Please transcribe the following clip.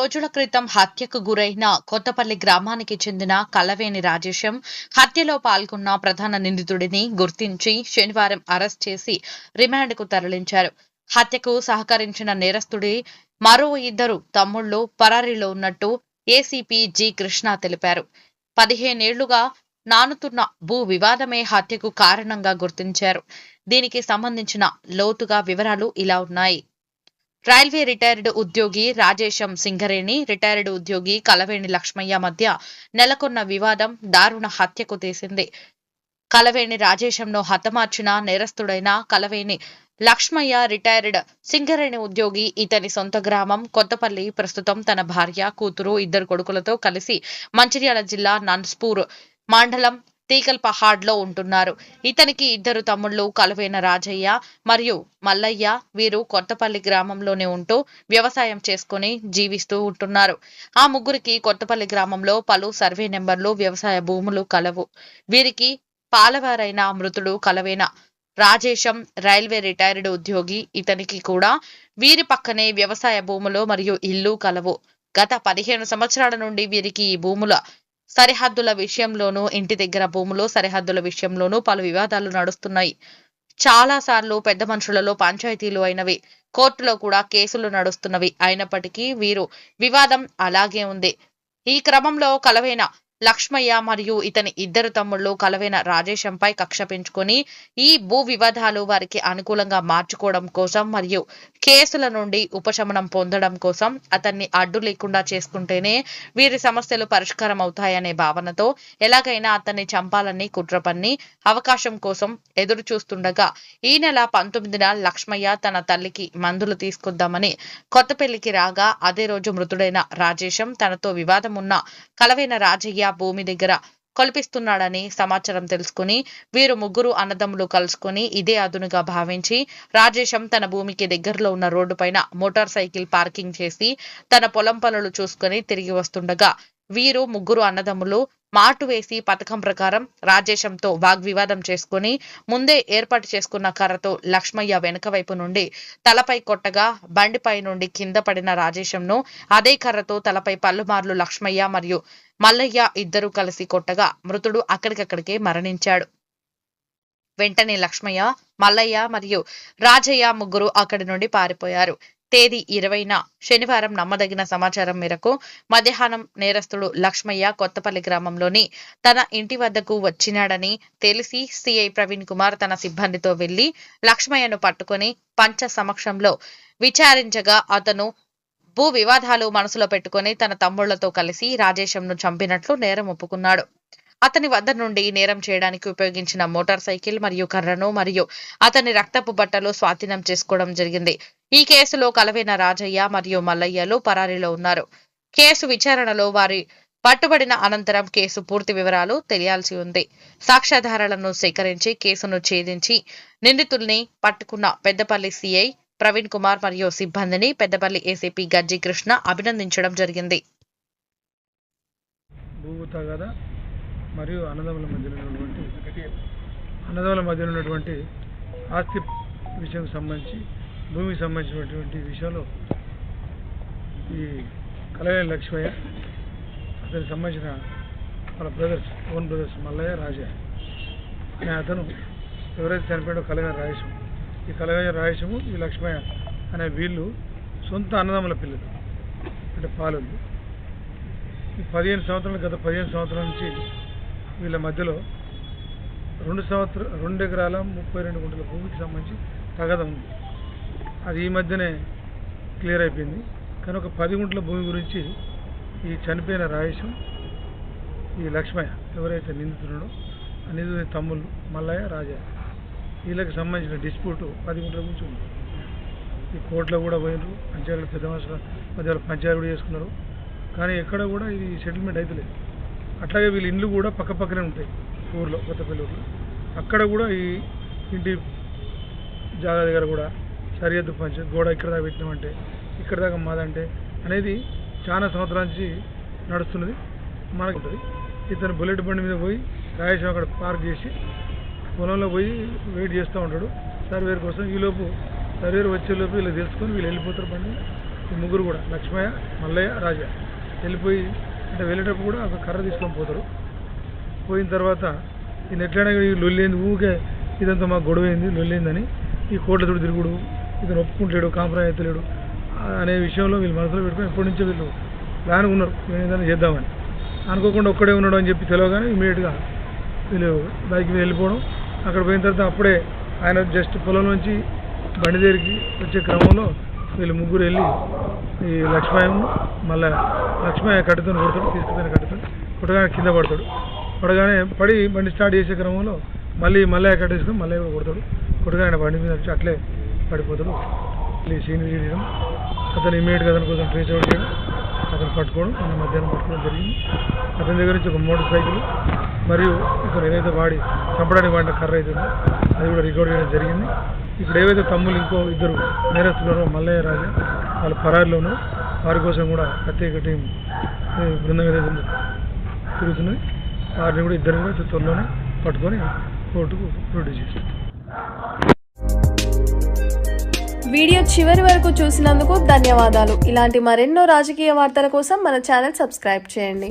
రోజుల క్రితం హత్యకు గురైన కొత్తపల్లి గ్రామానికి చెందిన కలవేని రాజేశం హత్యలో పాల్గొన్న ప్రధాన నిందితుడిని గుర్తించి శనివారం అరెస్ట్ చేసి రిమాండ్కు తరలించారు. హత్యకు సహకరించిన నేరస్తుడి మరో ఇద్దరు తమ్ముళ్ళు పరారీలో ఉన్నట్టు ఏసీపీ జి కృష్ణ తెలిపారు. పదిహేనేళ్ళుగా నానుతున్న భూ వివాదమే హత్యకు కారణంగా గుర్తించారు. దీనికి సంబంధించిన లోతుగా వివరాలు ఇలా ఉన్నాయి. రైల్వే రిటైర్డ్ ఉద్యోగి రాజేశం సింగరేణి రిటైర్డ్ ఉద్యోగి కలవేణి లక్ష్మయ్య మధ్య నెలకొన్న వివాదం దారుణ హత్యకు తీసింది. కలవేణి రాజేశంను హతమార్చిన నేరస్తుడైన కలవేణి లక్ష్మయ్య రిటైర్డ్ సింగరేణి ఉద్యోగి ఇతని సొంత గ్రామం కొత్తపల్లి. ప్రస్తుతం తన భార్య కూతురు ఇద్దరు కొడుకులతో కలిసి మంచిర్యాల జిల్లా నన్స్పూర్ మండలం తీగల్ పహాడ్లో ఉంటున్నారు. ఇతనికి ఇద్దరు తమ్ముళ్ళు కలువైన రాజయ్య మరియు మల్లయ్య వీరు కొత్తపల్లి గ్రామంలోనే ఉంటూ వ్యవసాయం చేసుకుని జీవిస్తూ ఉంటున్నారు. ఆ ముగ్గురికి కొత్తపల్లి గ్రామంలో పలు సర్వే నెంబర్లు వ్యవసాయ భూములు కలవు. వీరికి పాలవారైన మృతుడు కలవేన రాజేశం రైల్వే రిటైర్డ్ ఉద్యోగి ఇతనికి కూడా వీరి పక్కనే వ్యవసాయ భూములు మరియు ఇల్లు కలవు. గత పదిహేను సంవత్సరాల నుండి వీరికి ఈ భూముల సరిహద్దుల విషయంలోనూ ఇంటి దగ్గర భూములు సరిహద్దుల విషయంలోనూ పలు వివాదాలు నడుస్తున్నాయి. చాలా సార్లు పెద్ద మనుషులలో పంచాయతీలు అయినవి కోర్టులో కూడా కేసులు నడుస్తున్నవి. అయినప్పటికీ వీరు వివాదం అలాగే ఉంది. ఈ క్రమంలో కలవైన లక్ష్మయ్య మరియు ఇతని ఇద్దరు తమ్ముళ్ళు కలవైన రాజేశంపై కక్ష పెంచుకొని ఈ భూ వివాదాలు వారికి అనుకూలంగా మార్చుకోవడం కోసం మరియు కేసుల నుండి ఉపశమనం పొందడం కోసం అతన్ని అడ్డు లేకుండా చేసుకుంటేనే వీరి సమస్యలు పరిష్కారం అవుతాయనే భావనతో ఎలాగైనా అతన్ని చంపాలని కుట్ర పన్ని అవకాశం కోసం ఎదురు చూస్తుండగా ఈ నెల పంతొమ్మిదిన లక్ష్మయ్య తన తల్లికి మందులు తీసుకొద్దామని కొత్తపల్లికి రాగా అదే రోజు మృతుడైన రాజేశం తనతో వివాదం ఉన్న కలవైన రాజయ్య భూమి దగ్గర కల్పిస్తున్నాడని సమాచారం తెలుసుకుని వీరు ముగ్గురు అన్నదమ్ములు కలుసుకుని ఇదే అదునుగా భావించి రాజేశం తన భూమికి దగ్గరలో ఉన్న రోడ్డు పైన మోటార్ సైకిల్ పార్కింగ్ చేసి తన పొలం పనులు చూసుకుని తిరిగి వస్తుండగా వీరు ముగ్గురు అన్నదమ్ములు మాటు వేసి పథకం ప్రకారం రాజేశంతో వాగ్వివాదం చేసుకుని ముందే ఏర్పాటు చేసుకున్న కర్రతో లక్ష్మయ్య వెనుక వైపు నుండి తలపై కొట్టగా బండిపై నుండి కింద పడిన రాజేశంను అదే కర్రతో తలపై పల్లుమార్లు లక్ష్మయ్య మరియు మల్లయ్య ఇద్దరూ కలిసి కొట్టగా మృతుడు అక్కడికక్కడికే మరణించాడు. వెంటనే లక్ష్మయ్య మల్లయ్య మరియు రాజయ్య ముగ్గురు అక్కడి నుండి పారిపోయారు. తేదీ ఇరవైన శనివారం నమ్మదగిన సమాచారం మేరకు మధ్యాహ్నం నేరస్తుడు లక్ష్మయ్య కొత్తపల్లి గ్రామంలోని తన ఇంటి వద్దకు వచ్చినాడని తెలిసి సిఐ ప్రవీణ్ కుమార్ తన సిబ్బందితో వెళ్ళి లక్ష్మయ్యను పట్టుకొని పంచ సమక్షంలో విచారించగా అతను భూ వివాదాలు మనసులో పెట్టుకొని తన తమ్ముళ్ళతో కలిసి రాజేశంను చంపినట్లు నేరం ఒప్పుకున్నాడు. అతని వద్ద నుండి నేరం చేయడానికి ఉపయోగించిన మోటార్ సైకిల్ మరియు కర్రను మరియు అతని రక్తపు బట్టలు స్వాధీనం చేసుకోవడం జరిగింది. ఈ కేసులో కలవేన రాజయ్య మరియు మల్లయ్యలు పరారీలో ఉన్నారు. కేసు విచారణలో వారి పట్టుబడిన అనంతరం కేసు పూర్తి వివరాలు తెలియాల్సి ఉంది. సాక్ష్యాధారాలను సేకరించి కేసును ఛేదించి నిందితుల్ని పట్టుకున్న పెద్దపల్లి సిఐ ప్రవీణ్ కుమార్ మరియు సిబ్బందిని పెద్దపల్లి ఏసీపీ గజ్జి కృష్ణ అభినందించడం జరిగింది. మరియు అన్నదమ్ముల మధ్యలో ఉన్నటువంటి అన్నదమ్ముల మధ్యలో ఉన్నటువంటి ఆస్తి విషయం సంబంధించి భూమికి సంబంధించినటువంటి విషయంలో ఈ కలవేలి లక్ష్మయ్య అతనికి సంబంధించిన వాళ్ళ brothers own brothers Mallaiah Rajaiah. అనే అతను ఎవరైతే చనిపోయాడో కలవేలి రాయసం ఈ కలవేలి రాయసము ఈ లక్ష్మయ్య అనే వీళ్ళు సొంత అన్నదమ్ముల పిల్లలు. అంటే పాలు ఈ పదిహేను సంవత్సరాలు గత పదిహేను సంవత్సరాల నుంచి వీళ్ళ మధ్యలో రెండు సంవత్సర రెండు ఎకరాల ముప్పై రెండు గుంటల భూమికి సంబంధించి తగద ఉంది. అది ఈ మధ్యనే క్లియర్ అయిపోయింది. కానీ ఒక పది గుంటల భూమి గురించి ఈ చనిపోయిన రాయేశం ఈ లక్ష్మయ్య ఎవరైతే నిందితున్నాడో ఆ నిందితుని తమ్ముళ్ళు మల్లయ్య రాజయ్య వీళ్ళకి సంబంధించిన డిస్ప్యూట్ పది గుంటల గురించి ఉంది. ఈ కోర్టులో కూడా పోయినారు. పంచాయతీలు పెద్ద మనుషుల మధ్యలో పంచాయతీ కూడా చేసుకున్నారు. కానీ ఎక్కడ కూడా ఇది సెటిల్మెంట్ అవుతలేదు అట్లాగే వీళ్ళ ఇండ్లు కూడా పక్క పక్కనే ఉంటాయి ఊర్లో కొత్తపల్లి ఊర్లో. అక్కడ కూడా ఈ ఇంటి జాగా దగ్గర కూడా సరిహద్దు పంచ గోడ ఇక్కడ దాకా పెట్టినామంటే ఇక్కడ దాకా మాదంటే అనేది చాలా సంవత్సరాల నుంచి నడుస్తున్నది మనకు ఉంటుంది. ఇతను బుల్లెట్ బండి మీద పోయి రాయేశం అక్కడ పార్క్ చేసి పొలంలో పోయి వెయిట్ చేస్తూ ఉంటాడు. సర్వేర్ కోసం ఈలోపు సర్వేర్ వచ్చేలోపు వీళ్ళు తెలుసుకొని వీళ్ళు వెళ్ళిపోతారు బండి ఈ ముగ్గురు కూడా లక్ష్మయ్య మల్లయ్య రాజా వెళ్ళిపోయి అంటే వెళ్ళేటప్పుడు కూడా ఒక కర్ర తీసుకొని పోతారు. పోయిన తర్వాత ఈయన ఎట్లయినా ఈ లొల్లేంది ఊకే ఇదంతా మాకు గొడవైంది లొల్లేందని. ఈ కోట్లతో తిరుగుడు ఇతను ఒప్పుకుంటలేడు కాంప్రమైజ్ అవుతలేడు అనే విషయంలో వీళ్ళు మనసులో పెట్టుకొని ఎప్పటి నుంచో వీళ్ళు ప్లాన్ ఉన్నారు. మేము ఏదైనా చేద్దామని. అనుకోకుండా ఒక్కడే ఉన్నాడు అని చెప్పి తెలియగానే ఇమీడియట్గా వీళ్ళు బైక్ మీద వెళ్ళిపోవడం. అక్కడ పోయిన తర్వాత అప్పుడే ఆయన జస్ట్ పొలం నుంచి బండి దగ్గరికి వచ్చే క్రమంలో వీళ్ళు ముగ్గురు వెళ్ళి ఈ లక్ష్మయ్య మళ్ళీ లక్ష్మయ్య కట్టుతో కొడతాడు తీసుకుని కట్టుతాడు కొట్టగానే కింద పడతాడు. పడగానే పడి బండి స్టార్ట్ చేసే క్రమంలో మళ్ళీ మళ్ళీ కట్టేసుకుని మళ్ళీ కూడా కొడతాడు. కొట్టగానే బండి మీద వచ్చి అట్లే పడిపోతాడు. మళ్ళీ సీన్ చేయడం అతను ఇమీడియట్గా అతని కోసం ట్రేస్ అవుట్ చేయడం అతను పట్టుకోవడం మన మధ్యాహ్నం పట్టుకోవడం జరిగింది. అతని దగ్గర నుంచి ఒక మోటార్ సైకిల్ మరియు ఇక్కడ ఏదైతే వాడి చంపడానికి వాడిన కర్ర అవుతుందో అది కూడా రికార్డ్ చేయడం జరిగింది. ఇప్పుడు ఏవైతే తమ్ముళ్ళు ఇంకో ఇద్దరు నేరస్తున్నారో మల్లయ్య రాజా వాళ్ళ పరారిలోనూ వారి కోసం కూడా ప్రత్యేక టీం బృందం ఏదైతే ఉందో వారిని కూడా ఇద్దరు కూడా త్వరలోనే పట్టుకొని కోర్టుకు ప్రొడ్యూస్ చేస్తారు వీడియో చివరి వరకు చూసినందుకు ధన్యవాదాలు. ఇలాంటి మరెన్నో రాజకీయ వార్తల కోసం మన ఛానల్ సబ్స్క్రైబ్ చేయండి.